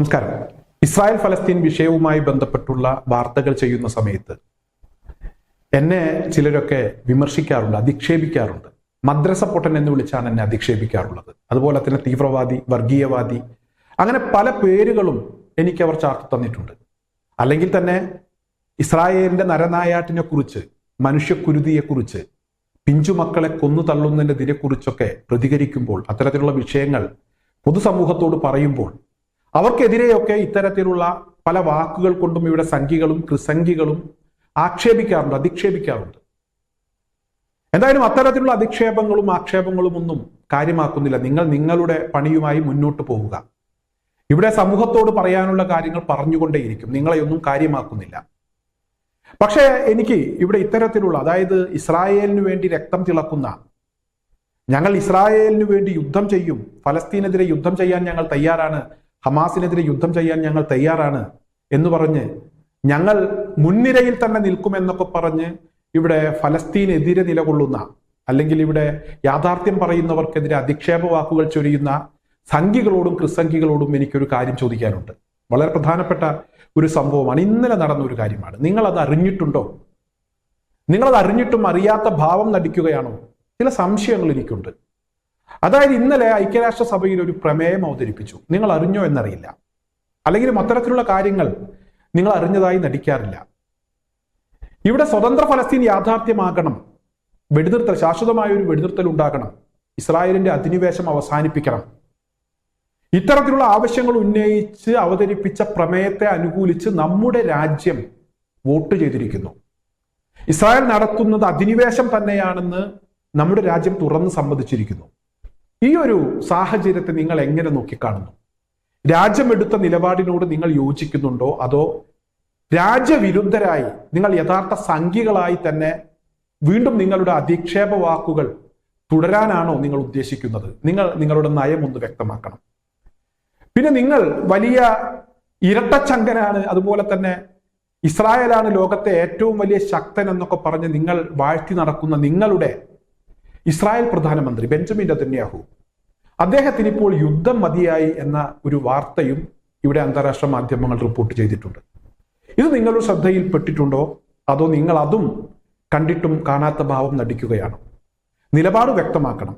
നമസ്കാരം. ഇസ്രായേൽ ഫലസ്തീൻ വിഷയവുമായി ബന്ധപ്പെട്ടുള്ള വാർത്തകൾ ചെയ്യുന്ന സമയത്ത് എന്നെ ചിലരൊക്കെ വിമർശിക്കാറുണ്ട് അധിക്ഷേപിക്കാറുണ്ട്. മദ്രസ പൊട്ടൻ എന്ന് വിളിച്ചാണ് എന്നെ അധിക്ഷേപിക്കാറുള്ളത്. അതുപോലെ തന്നെ തീവ്രവാദി വർഗീയവാദി അങ്ങനെ പല പേരുകളും എനിക്ക് അവർ ചാർത്തി തന്നിട്ടുണ്ട്. അല്ലെങ്കിൽ തന്നെ ഇസ്രായേലിന്റെ നരനായാട്ടിനെ കുറിച്ച് മനുഷ്യക്കുരുതിയെക്കുറിച്ച് പിഞ്ചുമക്കളെ കൊന്നു തള്ളുന്നതിനെതിരെ കുറിച്ചൊക്കെ പ്രതികരിക്കുമ്പോൾ അത്തരത്തിലുള്ള വിഷയങ്ങൾ പൊതുസമൂഹത്തോട് പറയുമ്പോൾ അവർക്കെതിരെയൊക്കെ ഇത്തരത്തിലുള്ള പല വാക്കുകൾ കൊണ്ടും ഇവിടെ സംഖികളും കൃസംഖികളും ആക്ഷേപിക്കാറുണ്ട് അധിക്ഷേപിക്കാറുണ്ട്. എന്തായാലും അത്തരത്തിലുള്ള അധിക്ഷേപങ്ങളും ആക്ഷേപങ്ങളും ഒന്നും കാര്യമാക്കുന്നില്ല. നിങ്ങൾ നിങ്ങളുടെ പണിയുമായി മുന്നോട്ട് പോവുക. ഇവിടെ സമൂഹത്തോട് പറയാനുള്ള കാര്യങ്ങൾ പറഞ്ഞുകൊണ്ടേയിരിക്കും. നിങ്ങളെയൊന്നും കാര്യമാക്കുന്നില്ല. പക്ഷേ എനിക്ക് ഇവിടെ ഇത്തരത്തിലുള്ള അതായത് ഇസ്രായേലിന് വേണ്ടി രക്തം തിളക്കുന്ന ഞങ്ങൾ ഇസ്രായേലിന് വേണ്ടി യുദ്ധം ചെയ്യും ഫലസ്തീനെതിരെ യുദ്ധം ചെയ്യാൻ ഞങ്ങൾ തയ്യാറാണ് ഹമാസിനെതിരെ യുദ്ധം ചെയ്യാൻ ഞങ്ങൾ തയ്യാറാണ് എന്ന് പറഞ്ഞ് ഞങ്ങൾ മുൻനിരയിൽ തന്നെ നിൽക്കുമെന്നൊക്കെ പറഞ്ഞ് ഇവിടെ ഫലസ്തീനെതിരെ നിലകൊള്ളുന്ന അല്ലെങ്കിൽ ഇവിടെ യാഥാർത്ഥ്യം പറയുന്നവർക്കെതിരെ അധിക്ഷേപ വാക്കുകൾ ചൊരിയുന്ന സംഘികളോടും ക്രിസംഖികളോടും എനിക്കൊരു കാര്യം ചോദിക്കാനുണ്ട്. വളരെ പ്രധാനപ്പെട്ട ഒരു സംഭവമാണ്. ഇന്നലെ നടന്ന ഒരു കാര്യമാണ്. നിങ്ങൾ അത് അറിഞ്ഞിട്ടുണ്ടോ? നിങ്ങളത് അറിഞ്ഞിട്ടും അറിയാത്ത ഭാവം നടിക്കുകയാണോ? ചില സംശയങ്ങൾ എനിക്കുണ്ട്. അതായത് ഇന്നലെ ഐക്യരാഷ്ട്ര സഭയിൽ ഒരു പ്രമേയം അവതരിപ്പിച്ചു. നിങ്ങൾ അറിഞ്ഞോ എന്നറിയില്ല. അല്ലെങ്കിൽ അത്തരത്തിലുള്ള കാര്യങ്ങൾ നിങ്ങൾ അറിഞ്ഞതായി നടിക്കാറില്ല. ഇവിടെ സ്വതന്ത്ര ഫലസ്തീൻ യാഥാർത്ഥ്യമാകണം. വെടിനിർത്തൽ ശാശ്വതമായ ഒരു വെടിനിർത്തൽ ഉണ്ടാകണം. ഇസ്രായേലിന്റെ അധിനിവേശം അവസാനിപ്പിക്കണം. ഇത്തരത്തിലുള്ള ആവശ്യങ്ങൾ ഉന്നയിച്ച് അവതരിപ്പിച്ച പ്രമേയത്തെ അനുകൂലിച്ച് നമ്മുടെ രാജ്യം വോട്ട് ചെയ്തിരിക്കുന്നു. ഇസ്രായേൽ നടത്തുന്നത് അധിനിവേശം തന്നെയാണെന്ന് നമ്മുടെ രാജ്യം തുറന്ന് സമ്മതിച്ചിരിക്കുന്നു. ഈ ഒരു സാഹചര്യത്തെ നിങ്ങൾ എങ്ങനെ നോക്കിക്കാണുന്നു? രാജ്യമെടുത്ത നിലപാടിനോട് നിങ്ങൾ യോജിക്കുന്നുണ്ടോ? അതോ രാജ്യവിരുദ്ധരായി നിങ്ങൾ യഥാർത്ഥ സംഖ്യകളായി തന്നെ വീണ്ടും നിങ്ങളുടെ അധിക്ഷേപ വാക്കുകൾ തുടരാനാണോ നിങ്ങൾ ഉദ്ദേശിക്കുന്നത്? നിങ്ങൾ നിങ്ങളുടെ നയം ഒന്ന് വ്യക്തമാക്കണം. പിന്നെ നിങ്ങൾ വലിയ ഇരട്ടച്ചങ്കനാണ് അതുപോലെ തന്നെ ഇസ്രായേലാണ് ലോകത്തെ ഏറ്റവും വലിയ ശക്തൻ എന്നൊക്കെ പറഞ്ഞ് നിങ്ങൾ വാഴ്ത്തി നടക്കുന്ന നിങ്ങളുടെ ഇസ്രായേൽ പ്രധാനമന്ത്രി ബെഞ്ചമിൻ നെതന്യാഹു. അദ്ദേഹത്തിന് ഇപ്പോൾ യുദ്ധം മതിയായി എന്ന ഒരു വാർത്തയും ഇവിടെ അന്താരാഷ്ട്ര മാധ്യമങ്ങൾ റിപ്പോർട്ട് ചെയ്തിട്ടുണ്ട്. ഇത് നിങ്ങളുടെ ശ്രദ്ധയിൽപ്പെട്ടിട്ടുണ്ടോ? അതോ നിങ്ങൾ അതും കണ്ടിട്ടും കാണാത്ത ഭാവം നടിക്കുകയാണ്? നിലപാട് വ്യക്തമാക്കണം.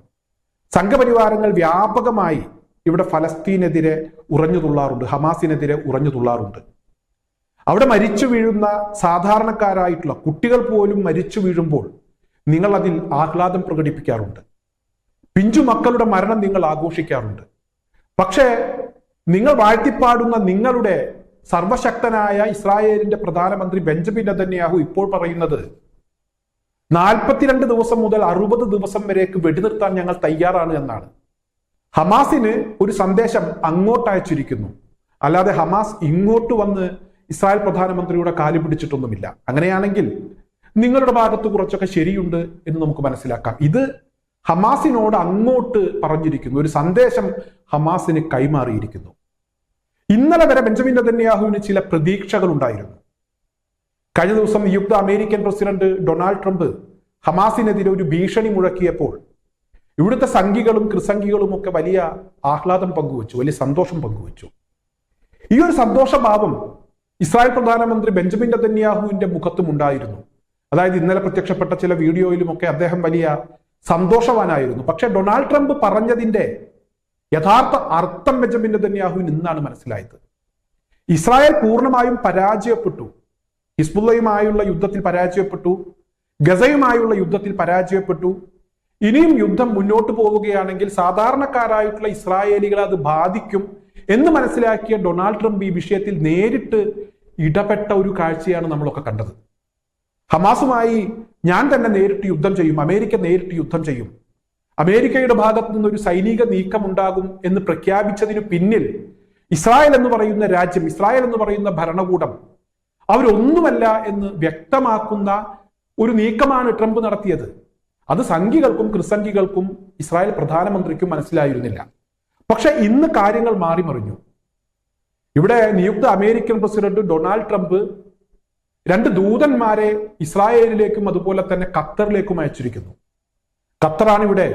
സംഘപരിവാരങ്ങൾ വ്യാപകമായി ഇവിടെ ഫലസ്തീനെതിരെ ഉറഞ്ഞു തുള്ളാറുണ്ട് ഹമാസിനെതിരെ ഉറഞ്ഞു തുള്ളാറുണ്ട്. അവിടെ മരിച്ചു വീഴുന്ന സാധാരണക്കാരായിട്ടുള്ള കുട്ടികൾ പോലും മരിച്ചു വീഴുമ്പോൾ നിങ്ങൾ അതിൽ ആഹ്ലാദം പ്രകടിപ്പിക്കാറുണ്ട്. പിഞ്ചു മക്കളുടെ മരണം നിങ്ങൾ ആഘോഷിക്കാറുണ്ട്. പക്ഷേ നിങ്ങൾ വാഴ്ത്തിപ്പാടുന്ന നിങ്ങളുടെ സർവശക്തനായ ഇസ്രായേലിന്റെ പ്രധാനമന്ത്രി ബെഞ്ചമിൻ നെതന്യാഹു ഇപ്പോൾ പറയുന്നത് നാൽപ്പത്തിരണ്ട് ദിവസം മുതൽ അറുപത് ദിവസം വരേക്ക് വെടിനിർത്താൻ ഞങ്ങൾ തയ്യാറാണ് എന്നാണ്. ഹമാസിന് ഒരു സന്ദേശം അങ്ങോട്ട് അയച്ചിരിക്കുന്നു. അല്ലാതെ ഹമാസ് ഇങ്ങോട്ട് വന്ന് ഇസ്രായേൽ പ്രധാനമന്ത്രിയുടെ കാലി പിടിച്ചിട്ടൊന്നുമില്ല. അങ്ങനെയാണെങ്കിൽ നിങ്ങളുടെ ഭാഗത്ത് കുറച്ചൊക്കെ ശരിയുണ്ട് എന്ന് നമുക്ക് മനസ്സിലാക്കാം. ഇത് ഹമാസിനോട് അങ്ങോട്ട് പറഞ്ഞിരിക്കുന്നു. ഒരു സന്ദേശം ഹമാസിന് കൈമാറിയിരിക്കുന്നു. ഇന്നലെ വരെ ബെഞ്ചമിൻ നെതന്യാഹുവിന് ചില പ്രതീക്ഷകൾ ഉണ്ടായിരുന്നു. കഴിഞ്ഞ ദിവസം നിയുക്ത അമേരിക്കൻ പ്രസിഡന്റ് ഡൊണാൾഡ് ട്രംപ് ഹമാസിനെതിരെ ഒരു ഭീഷണി മുഴക്കിയപ്പോൾ ഇവിടുത്തെ സംഘികളും ക്രിസംഘികളും ഒക്കെ വലിയ ആഹ്ലാദം പങ്കുവച്ചു വലിയ സന്തോഷം പങ്കുവച്ചു. ഈ ഒരു സന്തോഷഭാവം ഇസ്രായേൽ പ്രധാനമന്ത്രി ബെഞ്ചമിൻ നെതന്യാഹുവിന്റെ മുഖത്തും ഉണ്ടായിരുന്നു അതായത് ഇന്നലെ പ്രത്യക്ഷപ്പെട്ട ചില വീഡിയോയിലുമൊക്കെ അദ്ദേഹം വലിയ സന്തോഷവാനായിരുന്നു. പക്ഷെ ഡൊണാൾഡ് ട്രംപ് പറഞ്ഞതിന്റെ യഥാർത്ഥ അർത്ഥം ബെഞ്ചമിൻ നെതന്യാഹുവിന് ഇന്നാണ് മനസ്സിലായത്. ഇസ്രായേൽ പൂർണമായും പരാജയപ്പെട്ടു. ഹിസ്ബുള്ളയുമായുള്ള യുദ്ധത്തിൽ പരാജയപ്പെട്ടു. ഗസയുമായുള്ള യുദ്ധത്തിൽ പരാജയപ്പെട്ടു. ഇനിയും യുദ്ധം മുന്നോട്ട് പോവുകയാണെങ്കിൽ സാധാരണക്കാരായിട്ടുള്ള ഇസ്രായേലികളെ അത് ബാധിക്കും എന്ന് മനസ്സിലാക്കിയ ഡൊണാൾഡ് ട്രംപ് ഈ വിഷയത്തിൽ നേരിട്ട് ഇടപെട്ട ഒരു കാഴ്ചയാണ് നമ്മളൊക്കെ കണ്ടത്. ഹമാസുമായി ഞാൻ തന്നെ നേരിട്ട് യുദ്ധം ചെയ്യും അമേരിക്ക നേരിട്ട് യുദ്ധം ചെയ്യും. അമേരിക്കയുടെ ഭാഗത്തു നിന്ന് ഒരു സൈനിക നീക്കം ഉണ്ടാകും എന്ന് പ്രഖ്യാപിച്ചതിന് പിന്നിൽ ഇസ്രായേൽ എന്ന് പറയുന്ന രാജ്യം ഇസ്രായേൽ എന്ന് പറയുന്ന ഭരണകൂടം അവരൊന്നുമല്ല എന്ന് വ്യക്തമാക്കുന്ന ഒരു നീക്കമാണ് ട്രംപ് നടത്തിയത്. അത് സംഘികൾക്കും ക്രിസംഖികൾക്കും ഇസ്രായേൽ പ്രധാനമന്ത്രിക്കും മനസ്സിലായിരുന്നില്ല. പക്ഷെ ഇന്ന് കാര്യങ്ങൾ മാറിമറിഞ്ഞു. ഇവിടെ നിയുക്ത അമേരിക്കൻ പ്രസിഡന്റ് ഡൊണാൾഡ് ട്രംപ് രണ്ട് ദൂതന്മാരെ ഇസ്രായേലിലേക്കും അതുപോലെ തന്നെ ഖത്തറിലേക്കും അയച്ചിരിക്കുന്നു. ഖത്തറാണ് ഇവിടെ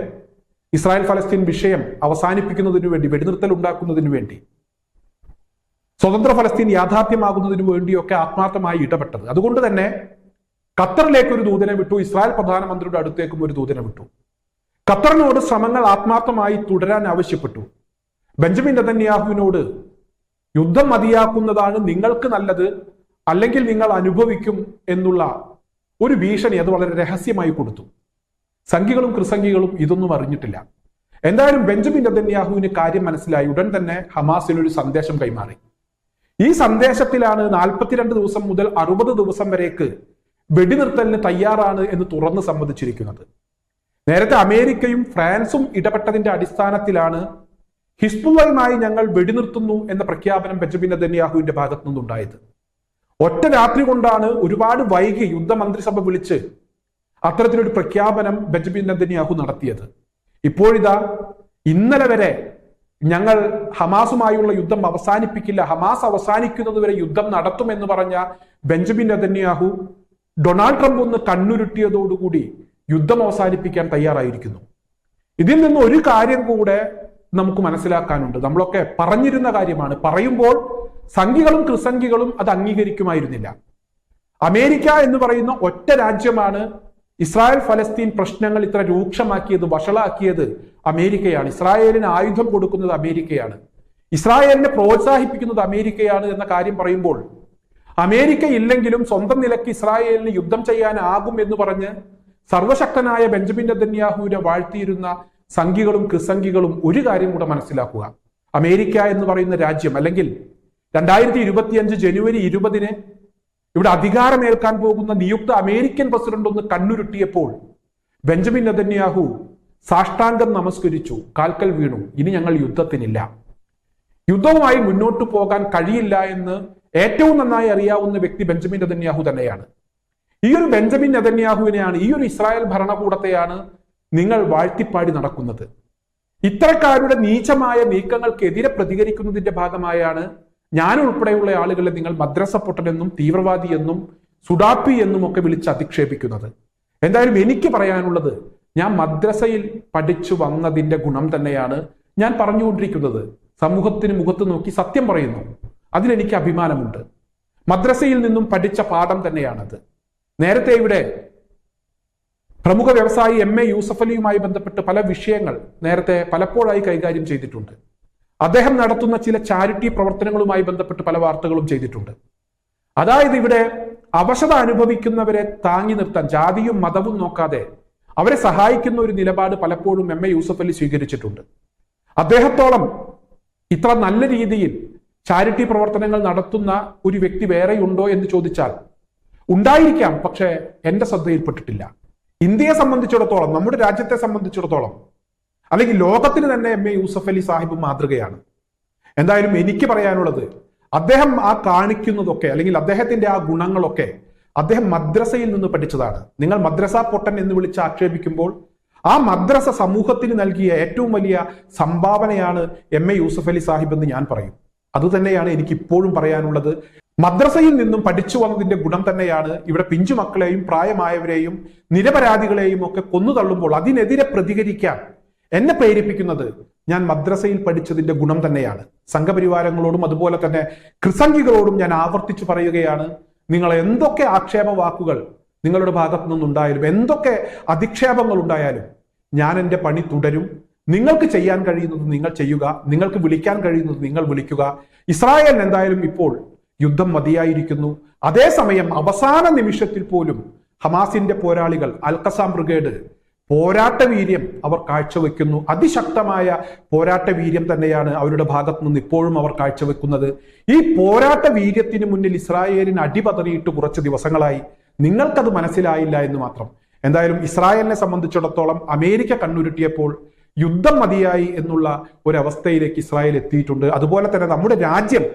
ഇസ്രായേൽ ഫലസ്തീൻ വിഷയം അവസാനിപ്പിക്കുന്നതിന് വേണ്ടി വെടിനിർത്തൽ ഉണ്ടാക്കുന്നതിന് വേണ്ടി. സ്വതന്ത്ര ഫലസ്തീൻ യാഥാർത്ഥ്യമാകുന്നതിന് വേണ്ടിയൊക്കെ ആത്മാർത്ഥമായി ഇടപെട്ടത്. അതുകൊണ്ട് തന്നെ ഖത്തറിലേക്ക് ഒരു ദൂതനെ വിട്ടു ഇസ്രായേൽ പ്രധാനമന്ത്രിയുടെ അടുത്തേക്കും ഒരു ദൂതനെ വിട്ടു. ഖത്തറിനോട് ശ്രമങ്ങൾ ആത്മാർത്ഥമായി തുടരാൻ ആവശ്യപ്പെട്ടു. ബെഞ്ചമിൻ നെതന്യാഹുവിനോട് യുദ്ധം മതിയാക്കുന്നതാണ് നിങ്ങൾക്ക് നല്ലത് അല്ലെങ്കിൽ നിങ്ങൾ അനുഭവിക്കും എന്നുള്ള ഒരു ഭീഷണി അത് വളരെ രഹസ്യമായി കൊടുത്തു. സംഘികളും ക്രിസംഖികളും ഇതൊന്നും അറിഞ്ഞിട്ടില്ല. എന്തായാലും ബെഞ്ചമിൻ നദന്യാഹുവിന് കാര്യം മനസ്സിലായി. ഉടൻ തന്നെ ഹമാസിന് ഒരു സന്ദേശം കൈമാറി. ഈ സന്ദേശത്തിലാണ് നാൽപ്പത്തിരണ്ട് ദിവസം മുതൽ അറുപത് ദിവസം വരേക്ക് വെടിനിർത്തലിന് തയ്യാറാണ് എന്ന് തുറന്ന് സമ്മതിച്ചിരിക്കുന്നത്. നേരത്തെ അമേരിക്കയും ഫ്രാൻസും ഇടപെട്ടതിന്റെ അടിസ്ഥാനത്തിലാണ് ഹിസ്ബുള്ളയുമായി ഞങ്ങൾ വെടിനിർത്തുന്നു എന്ന പ്രഖ്യാപനം ബെഞ്ചമിൻ നദന്യാഹുവിന്റെ ഭാഗത്തു നിന്നുണ്ടായത് ഒറ്റ രാത്രി കൊണ്ടാണ് ഒരുപാട് വൈകി യുദ്ധമന്ത്രിസഭ വിളിച്ച് അത്തരത്തിലൊരു പ്രഖ്യാപനം ബെഞ്ചമിൻ നെതന്യാഹു നടത്തിയത്. ഇപ്പോഴിതാ ഇന്നലെ വരെ ഞങ്ങൾ ഹമാസുമായുള്ള യുദ്ധം അവസാനിപ്പിക്കില്ല. ഹമാസ് അവസാനിക്കുന്നത് വരെ യുദ്ധം നടത്തുമെന്ന് പറഞ്ഞ ബെഞ്ചമിൻ നെതന്യാഹു ഡൊണാൾഡ് ട്രംപ് ഒന്ന് കണ്ണുരുട്ടിയതോടുകൂടി യുദ്ധം അവസാനിപ്പിക്കാൻ തയ്യാറായിരിക്കുന്നു. ഇതിൽ നിന്ന് ഒരു കാര്യം കൂടെ നമുക്ക് മനസ്സിലാക്കാനുണ്ട്. നമ്മളൊക്കെ പറഞ്ഞിരുന്ന കാര്യമാണ്. പറയുമ്പോൾ സംഘികളും ക്രിസംഖികളും അത് അംഗീകരിക്കുമായിരുന്നില്ല. അമേരിക്ക എന്ന് പറയുന്ന ഒറ്റ രാജ്യമാണ് ഇസ്രായേൽ ഫലസ്തീൻ പ്രശ്നങ്ങൾ ഇത്ര രൂക്ഷമാക്കിയത് വഷളാക്കിയത് അമേരിക്കയാണ്. ഇസ്രായേലിന് ആയുധം കൊടുക്കുന്നത് അമേരിക്കയാണ്. ഇസ്രായേലിനെ പ്രോത്സാഹിപ്പിക്കുന്നത് അമേരിക്കയാണ് എന്ന കാര്യം പറയുമ്പോൾ അമേരിക്ക ഇല്ലെങ്കിലും സ്വന്തം നിലയ്ക്ക് ഇസ്രായേലിന് യുദ്ധം ചെയ്യാനാകും എന്ന് പറഞ്ഞ് സർവശക്തനായ ബെഞ്ചമിൻ നെതന്യാഹുവിനെ വാഴ്ത്തിയിരുന്ന സംഘികളും ക്രിസംഘികളും ഒരു കാര്യം കൂടെ മനസ്സിലാക്കുക. അമേരിക്ക എന്ന് പറയുന്ന രാജ്യം അല്ലെങ്കിൽ രണ്ടായിരത്തി ഇരുപത്തിയഞ്ച് ജനുവരി ഇരുപതിന് ഇവിടെ അധികാരമേൽക്കാൻ പോകുന്ന നിയുക്ത അമേരിക്കൻ പ്രസിഡന്റ് ഒന്ന് കണ്ണുരുട്ടിയപ്പോൾ ബെഞ്ചമിൻ നെതന്യാഹു സാഷ്ടാംഗം നമസ്കരിച്ചു കാൽക്കൽ വീണു ഇനി ഞങ്ങൾ യുദ്ധത്തിനില്ല. യുദ്ധവുമായി മുന്നോട്ട് പോകാൻ കഴിയില്ല എന്ന് ഏറ്റവും നന്നായി അറിയാവുന്ന വ്യക്തി ബെഞ്ചമിൻ നെതന്യാഹു തന്നെയാണ്. ഈ ഒരു ബെഞ്ചമിൻ നദന്യാഹുവിനെയാണ് ഈ ഒരു ഇസ്രായേൽ ഭരണകൂടത്തെയാണ് നിങ്ങൾ വാഴ്ത്തിപ്പാടി നടക്കുന്നത്. ഇത്തരക്കാരുടെ നീചമായ നീക്കങ്ങൾക്കെതിരെ പ്രതികരിക്കുന്നതിന്റെ ഭാഗമായാണ് ഞാൻ ഉൾപ്പെടെയുള്ള ആളുകളെ നിങ്ങൾ മദ്രസ പൊട്ടനെന്നും തീവ്രവാദി എന്നും സുഡാപ്പി എന്നും ഒക്കെ വിളിച്ച് അധിക്ഷേപിക്കുന്നത്. എന്തായാലും എനിക്ക് പറയാനുള്ളത് ഞാൻ മദ്രസയിൽ പഠിച്ചു വന്നതിന്റെ ഗുണം തന്നെയാണ് ഞാൻ പറഞ്ഞുകൊണ്ടിരിക്കുന്നത്. സമൂഹത്തിന് മുഖത്ത് നോക്കി സത്യം പറയുന്നു. അതിലെനിക്ക് അഭിമാനമുണ്ട്. മദ്രസയിൽ നിന്നും പഠിച്ച പാഠം തന്നെയാണത്. നേരത്തെ ഇവിടെ പ്രമുഖ വ്യവസായി എം എ യൂസഫലിയുമായി ബന്ധപ്പെട്ട് പല വിഷയങ്ങൾ നേരത്തെ പലപ്പോഴായി കൈകാര്യം ചെയ്തിട്ടുണ്ട്. അദ്ദേഹം നടത്തുന്ന ചില ചാരിറ്റി പ്രവർത്തനങ്ങളുമായി ബന്ധപ്പെട്ട് പല വാർത്തകളും ചെയ്തിട്ടുണ്ട്. അതായത് ഇവിടെ അവശത അനുഭവിക്കുന്നവരെ താങ്ങി നിർത്താൻ ജാതിയും മതവും നോക്കാതെ അവരെ സഹായിക്കുന്ന ഒരു നിലപാട് പലപ്പോഴും എം എ യൂസഫ് അലി സ്വീകരിച്ചിട്ടുണ്ട്. അദ്ദേഹത്തോളം ഇത്ര നല്ല രീതിയിൽ ചാരിറ്റി പ്രവർത്തനങ്ങൾ നടത്തുന്ന ഒരു വ്യക്തി വേറെയുണ്ടോ എന്ന് ചോദിച്ചാൽ ഉണ്ടായിരിക്കാം പക്ഷേ എന്റെ ശ്രദ്ധയിൽപ്പെട്ടിട്ടില്ല. ഇന്ത്യയെ സംബന്ധിച്ചിടത്തോളം നമ്മുടെ രാജ്യത്തെ സംബന്ധിച്ചിടത്തോളം അല്ലെങ്കിൽ ലോകത്തിന് തന്നെ എം എ യൂസഫ് അലി സാഹിബ് മാതൃകയാണ്. എന്തായാലും എനിക്ക് പറയാനുള്ളത് അദ്ദേഹം ആ കാണിക്കുന്നതൊക്കെ അല്ലെങ്കിൽ അദ്ദേഹത്തിന്റെ ആ ഗുണങ്ങളൊക്കെ അദ്ദേഹം മദ്രസയിൽ നിന്ന് പഠിച്ചതാണ്. നിങ്ങൾ മദ്രസ പൊട്ടൻ എന്ന് വിളിച്ച് ആക്ഷേപിക്കുമ്പോൾ ആ മദ്രസ സമൂഹത്തിന് നൽകിയ ഏറ്റവും വലിയ സംഭാവനയാണ് എം എ യൂസഫ് അലി സാഹിബ് എന്ന് ഞാൻ പറയും. അതുതന്നെയാണ് എനിക്ക് ഇപ്പോഴും പറയാനുള്ളത്. മദ്രസയിൽ നിന്നും പഠിച്ചു വന്നതിന്റെ ഗുണം തന്നെയാണ് ഇവിടെ പിഞ്ചു മക്കളെയും പ്രായമായവരെയും നിരപരാധികളെയും ഒക്കെ കൊന്നു തള്ളുമ്പോൾ അതിനെതിരെ പ്രതികരിക്കാൻ എന്നെ പ്രേരിപ്പിക്കുന്നത് ഞാൻ മദ്രസയിൽ പഠിച്ചതിന്റെ ഗുണം തന്നെയാണ്. സംഘപരിവാരങ്ങളോടും അതുപോലെ തന്നെ ക്രിസംഗികളോടും ഞാൻ ആവർത്തിച്ചു പറയുകയാണ് നിങ്ങൾ എന്തൊക്കെ ആക്ഷേപ വാക്കുകൾ നിങ്ങളുടെ ഭാഗത്തു നിന്നുണ്ടായാലും എന്തൊക്കെ അധിക്ഷേപങ്ങൾ ഉണ്ടായാലും ഞാൻ എന്റെ പണി തുടരും. നിങ്ങൾക്ക് ചെയ്യാൻ കഴിയുന്നത് നിങ്ങൾ ചെയ്യുക നിങ്ങൾക്ക് വിളിക്കാൻ കഴിയുന്നത് നിങ്ങൾ വിളിക്കുക. ഇസ്രായേൽ എന്തായാലും ഇപ്പോൾ യുദ്ധം മതിയായിരിക്കുന്നു. അതേസമയം അവസാന നിമിഷത്തിൽ പോലും ഹമാസിന്റെ പോരാളികൾ അൽക്കസാം ബ്രിഗേഡ് പോരാട്ട വീര്യം അവർ കാഴ്ചവെക്കുന്നു. അതിശക്തമായ പോരാട്ട വീര്യം തന്നെയാണ് അവരുടെ ഭാഗത്തു നിന്ന് ഇപ്പോഴും അവർ കാഴ്ചവെക്കുന്നത്. ഈ പോരാട്ട വീര്യത്തിന് മുന്നിൽ ഇസ്രായേലിന് അടിപതറിയിട്ട് കുറച്ച് ദിവസങ്ങളായി. നിങ്ങൾക്കത് മനസ്സിലായില്ല എന്ന് മാത്രം. എന്തായാലും ഇസ്രായേലിനെ സംബന്ധിച്ചിടത്തോളം അമേരിക്ക കണ്ണുരുട്ടിയപ്പോൾ യുദ്ധം മതിയായി എന്നുള്ള ഒരവസ്ഥയിലേക്ക് ഇസ്രായേൽ എത്തിയിട്ടുണ്ട്. അതുപോലെ തന്നെ നമ്മുടെ രാജ്യം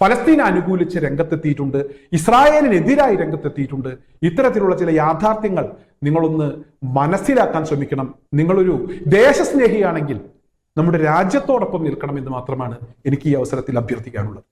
ഫലസ്തീനെ അനുകൂലിച്ച് രംഗത്തെത്തിയിട്ടുണ്ട് ഇസ്രായേലിനെതിരായി രംഗത്തെത്തിയിട്ടുണ്ട്. ഇത്തരത്തിലുള്ള ചില യാഥാർത്ഥ്യങ്ങൾ നിങ്ങളൊന്ന് മനസ്സിലാക്കാൻ ശ്രമിക്കണം. നിങ്ങളൊരു ദേശസ്നേഹിയാണെങ്കിൽ നമ്മുടെ രാജ്യത്തോടൊപ്പം നിൽക്കണം എന്ന് മാത്രമാണ് എനിക്ക് ഈ അവസരത്തിൽ അഭ്യർത്ഥിക്കാനുള്ളത്.